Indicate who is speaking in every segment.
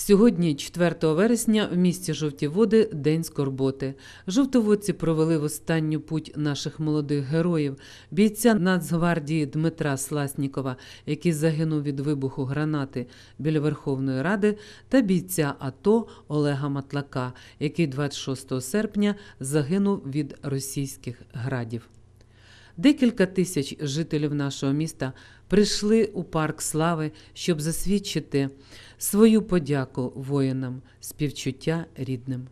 Speaker 1: Сьогодні, 4 вересня, в місті Жовті Води День скорботи. Жовтоводці провели в останню путь наших молодих героїв, бійця Нацгвардії Дмитра Сласнікова, який загинув від вибуху гранати біля Верховної Ради, та бійця АТО Олега Матлака, який 26 серпня загинув від російських градів. Декілька тисяч жителів нашого міста прийшли у парк слави, щоб засвідчити свою подяку воїнам, співчуття рідним.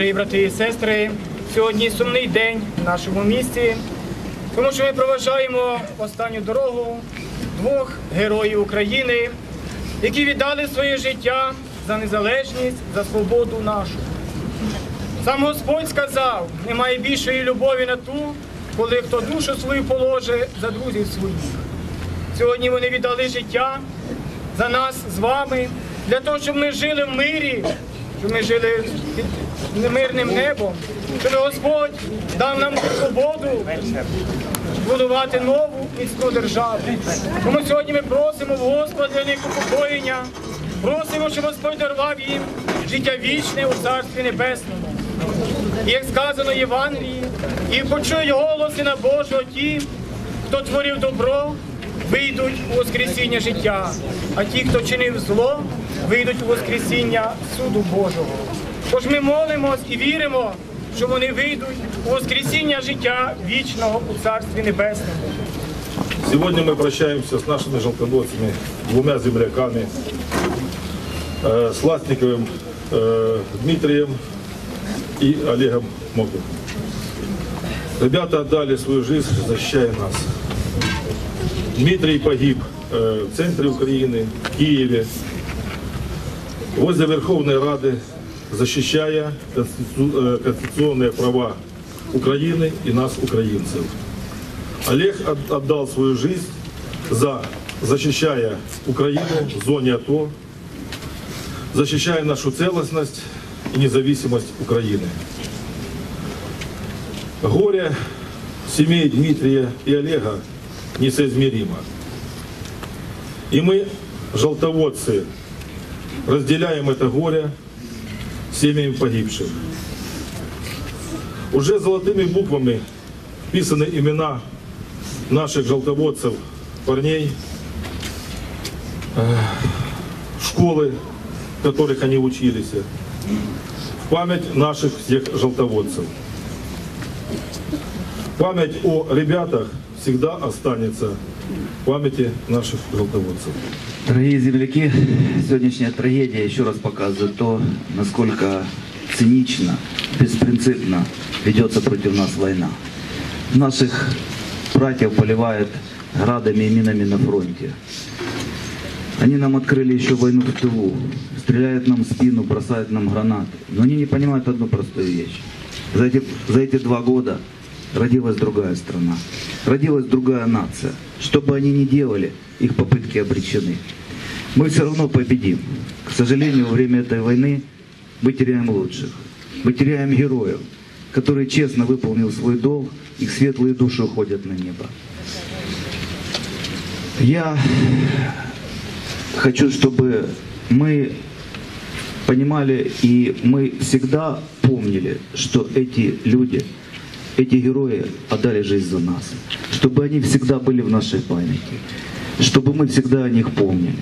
Speaker 2: Дорогі брати і сестри, сьогодні сумний день в нашому місті, тому що ми проважаємо останню дорогу двох героїв України, які віддали своє життя за незалежність, за свободу нашу. Сам Господь сказав, немає більшої любові на ту, коли хто душу свою положить за друзів своїх. Сьогодні вони віддали життя за нас з вами, для того, щоб ми жили в мирі, щоб ми жили під мирним небом, щоб Господь дав нам свободу будувати нову міську державу. Тому сьогодні ми просимо в Господа для них упокоєння, просимо, щоб Господь дарував їм життя вічне у Царстві Небесному. І як сказано Євангелії, і почують голос Сина Божого ті, хто творив добро, вийдуть у Воскресіння життя, а ті, хто чинив зло, вийдуть у Воскресіння суду Божого. Тож ми молимось і віримо, що вони вийдуть у Воскресіння життя вічного у Царстві Небесному.
Speaker 3: Сегодня мы прощаемся с нашими желтобоцами, двумя земляками, э, с Ластниковым э, Дмитрием и Олегом Моком. Ребята отдали свою жизнь, защищая нас. Дмитрий погиб э, в центре Украины, в Киеве, возле Верховной Рады, защищая конститу- э, конституционные права Украины и нас, украинцев. Олег от- отдал свою жизнь за защищая Украину в зоне АТО, защищая нашу целостность и независимость Украины. Горе семей Дмитрия и Олега несоизмеримо. И мы, желтоводцы, разделяем это горе семьями погибших. Уже золотыми буквами вписаны имена наших желтоводцев, парней, э, школы, в которых они учились, в память наших всех желтоводцев. Память о ребятах всегда останется в памяти наших желтоводцев.
Speaker 4: Дорогие земляки, сегодняшняя трагедия еще раз показывает то, насколько цинично, беспринципно ведется против нас война. Наших братьев поливают градами и минами на фронте. Они нам открыли еще войну в тылу, стреляют нам в спину, бросают нам гранаты. Но они не понимают одну простую вещь. За эти, за эти два года родилась другая страна, родилась другая нация. Что бы они ни делали, их попытки обречены. Мы все равно победим. К сожалению, во время этой войны мы теряем лучших, мы теряем героев, которые честно выполнил свой долг, их светлые души уходят на небо. Я хочу, чтобы мы понимали и мы всегда помнили, что эти люди, эти герои отдали жизнь за нас, чтобы они всегда были в нашей памяти, чтобы мы всегда о них помнили.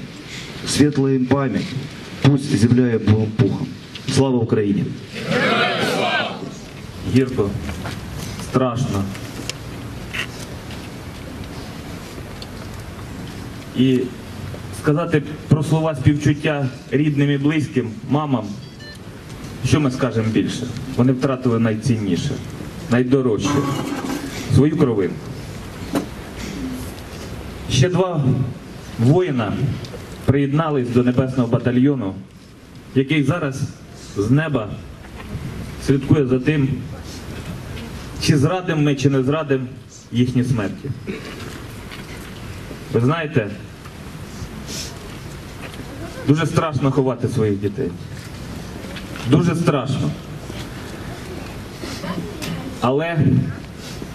Speaker 4: Светлая им память, пусть земля им будет пухом. Слава Украине!
Speaker 5: гірко, страшно. І сказати про слова співчуття рідним і близьким, мамам, що ми скажемо більше? Вони втратили найцінніше, найдорожче свою кровинку. Ще два воїна приєднались до небесного батальйону, який зараз з неба слідкує за тим, чи зрадимо ми, чи не зрадимо їхні смерті. Ви знаєте, дуже страшно ховати своїх дітей. Дуже страшно. Але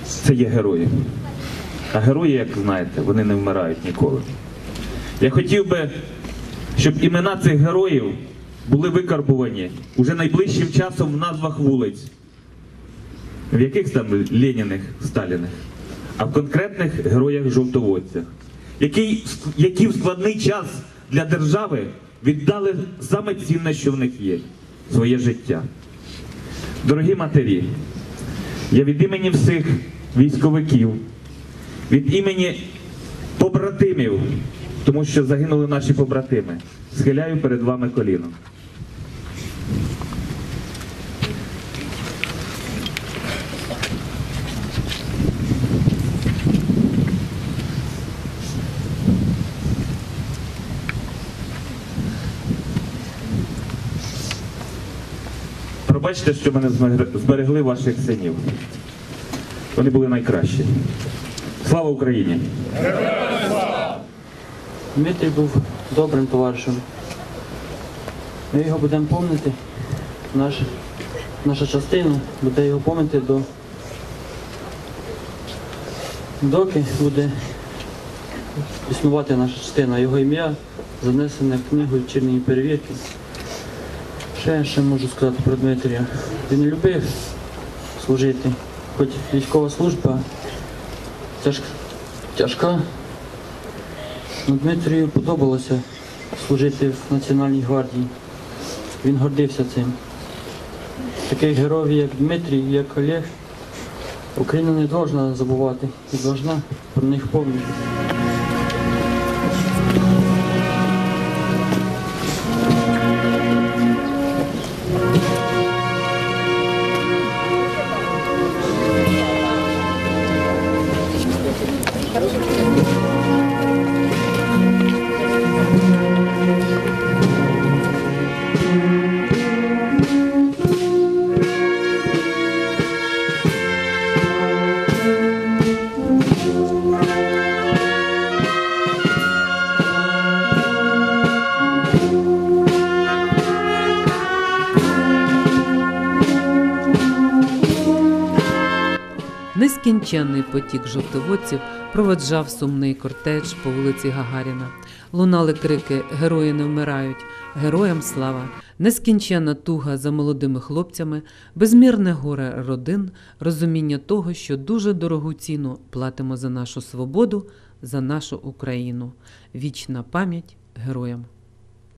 Speaker 5: це є герої. А герої, як знаєте, вони не вмирають ніколи. Я хотів би, щоб імена цих героїв були викарбувані уже найближчим часом в назвах вулиць. В яких там Леніних, Сталіних, а в конкретних героях жовтоводцях, які, які в складний час для держави віддали саме цінне, що в них є своє життя. Дорогі матері, я від імені всіх військовиків, від імені побратимів, тому що загинули наші побратими, схиляю перед вами коліно. Пробачте, що мене зберегли ваших синів. Вони були найкращі. Слава Україні!
Speaker 6: Дмитрій був добрим товаришем. Ми його будемо пам'ятати. Наш, наша частина буде його пам'ятати до доки буде існувати наша частина. Його ім'я занесене в книгу «Чірні перевірки. Ще ще можу сказати про Дмитрія. Він любив служити, хоч військова служба тяжка, тяжка Ну, Дмитрію подобалося служити в Національній гвардії. Він гордився цим. Таких героїв, як Дмитрій, як Олег, Україна не повинна забувати і повинна про них пам'ятати.
Speaker 1: Нескінченний потік жовтоводців проведжав сумний кортеж по вулиці Гагаріна. Лунали крики Герої не вмирають, героям слава, нескінченна туга за молодими хлопцями, безмірне горе родин, розуміння того, що дуже дорогу ціну платимо за нашу свободу, за нашу Україну. Вічна пам'ять героям.